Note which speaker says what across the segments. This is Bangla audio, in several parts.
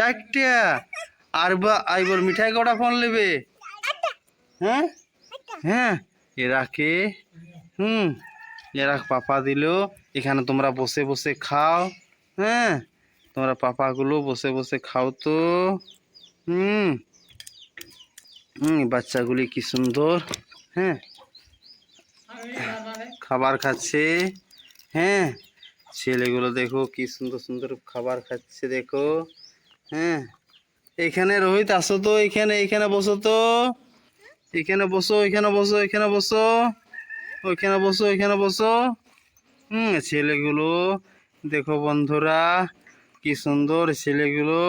Speaker 1: চারটা। আর বা আইবর মিঠাই কটা ফোন নেবে? হ্যাঁ? হ্যাঁ। এরাকে হুম। এরা পাপা দিল। এখানে তোমরা বসে বসে খাও। হ্যাঁ? তোমরা পাপাগুলো বসে বসে খাও তো। হুম। হুম, বাচ্চাগুলি কি সুন্দর। হ্যাঁ। খাবার খাচ্ছে। হ্যাঁ। ছেলেগুলো দেখো কি সুন্দর সুন্দর খাবার খাচ্ছে, দেখো। হ্যাঁ। এখানে রোহিত, আসো তো এখানে এখানে বসো তো। এখানে বসো এখানে বসো এখানে বসো। ওইখানে বসো ওইখানে বসো। হুম, ছেলেগুলো, দেখো বন্ধুরা, কি সুন্দর ছেলেগুলো।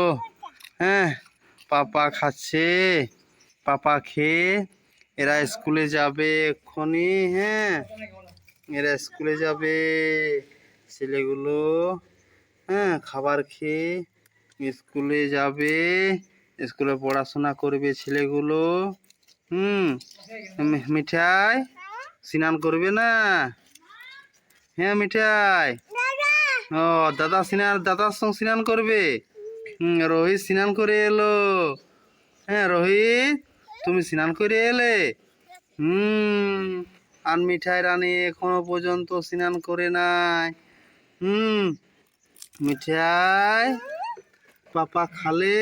Speaker 1: হ্যাঁ পাপা খাচ্ছে, পাপা খেয়ে এরা স্কুলে যাবে এক্ষুনি হ্যাঁ। এরা স্কুলে যাবে, ছেলেগুলো হ্যাঁ খাবার খেয়ে স্কুলে যাবে, স্কুলে পড়াশোনা করবে ছেলেগুলো। হুম মিঠাই, স্নান করবে না? হ্যাঁ মিঠাই। ও, দাদা স্নান, দাদার সঙ্গে স্নান করবে? হুম, রোহিত স্নান করে এলো। হ্যাঁ রোহিত, তুমি স্নান করে এলে? হুম, আর মিঠাই রানী এখনও পর্যন্ত স্নান করে নাই। হুম, মিঠাই পাপা খালে?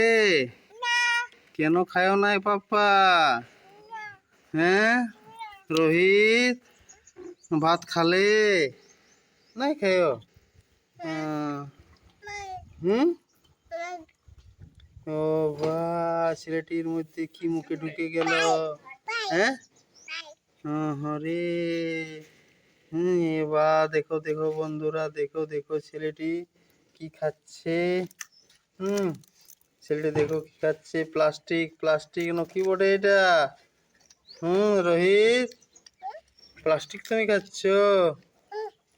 Speaker 1: কেন খায়ও নাই পাপা? হ্যাঁ? রোহিত ভাত খালে? নাই খায়ও? আহ, হুম? ও বা ছেলেটির মধ্যে কি মুখে ঢুকে গেল? হ্যাঁ? হরে হুম এবার দেখো দেখো বন্ধুরা দেখো দেখো ছেলেটি কি খাচ্ছে? হুম, ছেলেটি দেখো কি খাচ্ছে, প্লাস্টিক প্লাস্টিক, ন কি বটে এটা। হুম, রোহিত, প্লাস্টিক তুমি খাচ্ছ?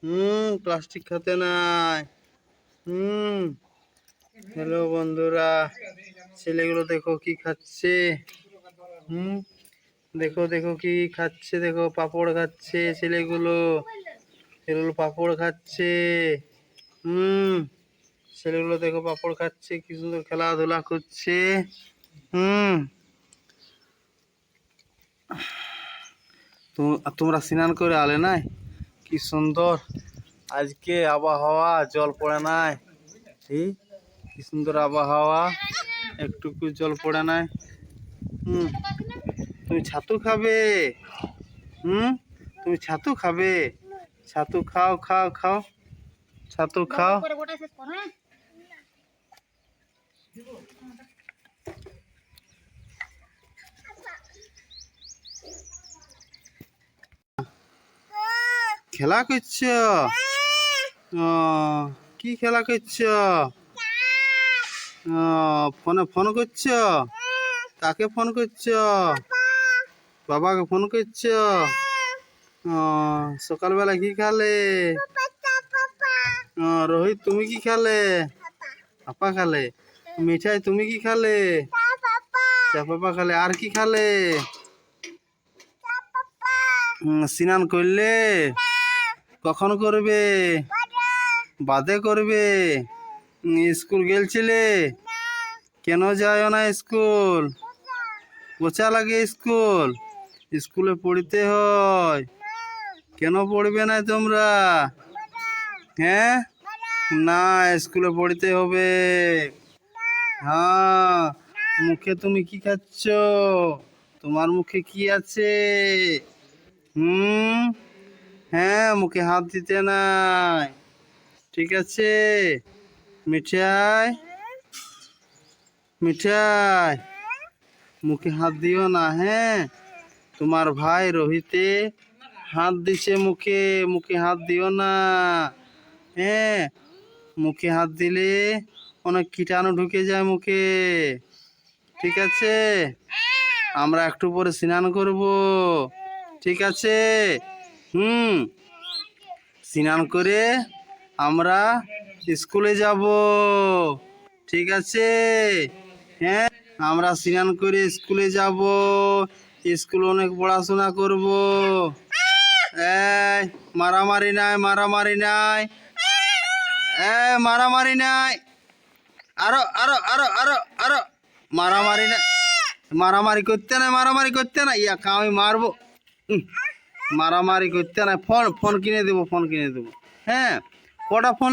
Speaker 1: হুম, প্লাস্টিক খেতে নাই। হুম, হ্যালো বন্ধুরা, ছেলেগুলো দেখো কি খাচ্ছে। হুম, দেখো দেখো কি খাচ্ছে, দেখো পাপড় খাচ্ছে ছেলেগুলো। ছেলেগুলো পাপড় খাচ্ছে। হুম ছেলেগুলো দেখো পাপড় খাচ্ছে কি সুন্দর খেলাধুলা করছে। হুম। তোমরা স্নান করে আলে নাই? কি সুন্দর। আজকে আবহাওয়া, জল পড়ে নাই। কি সুন্দর আবহাওয়া। একটুকু জল পড়ে নাই। হুম। তুমি ছাতু খাবে? হুম? তুমি ছাতু খাবে? ছাতু খাও খাও খাও। ছাতু খাও। খেলা করছ? কি খেলা করছ? ফোনে ফোন করছ? কাকে ফোন করছ? বাবাকে ফোন করছ? সকালবেলা কি খালে? রোহিত তুমি কি খালে? পাপা খালে। মিঠাই তুমি কি খালে? চা পাপা। খালে আর কি খালে? স্নান করলে? কখন করবে? বাদে করবে? স্কুল গেলছিলে? কেন যায় না স্কুল? পোচা লাগে স্কুল? স্কুলে পড়তে হয়। কেন পড়বে না তোমরা? হ্যাঁ? না স্কুলে পড়তে হবে। হ্যাঁ মুখে তুমি কি খাচ্ছ? তোমার মুখে কি আছে? হুম? হ্যাঁ মুখে হাত দিতে নাই। ঠিক আছে? মিঠাই? মিঠাই? মুখে হাত দিও না হ্যাঁ? তোমার ভাই রোহিতে হাত দিছে মুখে মুখে হাত দিও না। হ্যাঁ মুখে হাত দিলে অনেক কীটাণু ঢুকে যায় মুখে। ঠিক আছে? আমরা একটু পরে স্নান করব। ঠিক আছে? হুম। স্নান করে আমরা স্কুলে যাব। ঠিক আছে? হ্যাঁ আমরা স্নান করে স্কুলে যাব। স্কুল অনেক পড়াশোনা করব। এই, মারামারি নাই মারামারি নাই। এ মারামারি নাই। আরও আরও আরও আরও আরও। মারামারি না, মারামারি করতে না মারামারি করতে না ইয়া আমি মারবো। মারামারি করতে না ফোন ফোন কিনে দেবো, ফোন কিনে দেবো। হ্যাঁ কটা ফোন